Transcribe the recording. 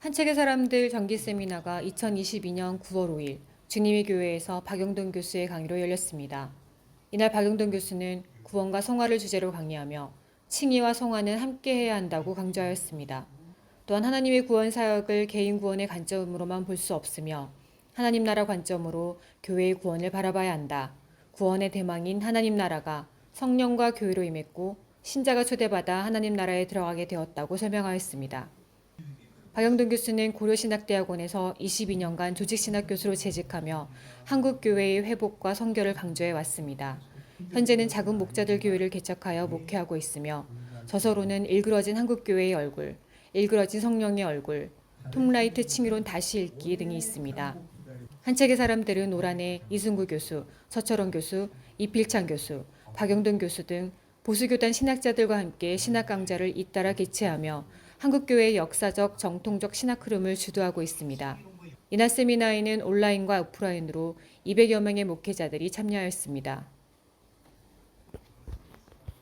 한 책의 사람들 정기 세미나가 2022년 9월 5일 주님의 교회에서 박영돈 교수의 강의로 열렸습니다. 이날 박영돈 교수는 구원과 성화를 주제로 강의하며 칭의와 성화는 함께해야 한다고 강조하였습니다. 또한 하나님의 구원 사역을 개인 구원의 관점으로만 볼 수 없으며 하나님 나라 관점으로 교회의 구원을 바라봐야 한다. 구원의 대망인 하나님 나라가 성령과 교회로 임했고 신자가 초대받아 하나님 나라에 들어가게 되었다고 설명하였습니다. 박영돈 교수는 고려신학대학원에서 22년간 조직신학 교수로 재직하며 한국 교회의 회복과 성결을 강조해 왔습니다. 현재는 작은 목자들 교회를 개척하여 목회하고 있으며 저서로는 일그러진 한국 교회의 얼굴, 일그러진 성령의 얼굴, 톰라이트 칭의론 다시 읽기 등이 있습니다. 한 책의 사람들은 올 한해 이승구 교수, 서철원 교수, 이필창 교수, 박영돈 교수 등 보수교단 신학자들과 함께 신학 강좌를 잇따라 개최하며 한국교회의 역사적 정통적 신학 흐름을 주도하고 있습니다. 이날 세미나에는 온라인과 오프라인으로 200여 명의 목회자들이 참여하였습니다.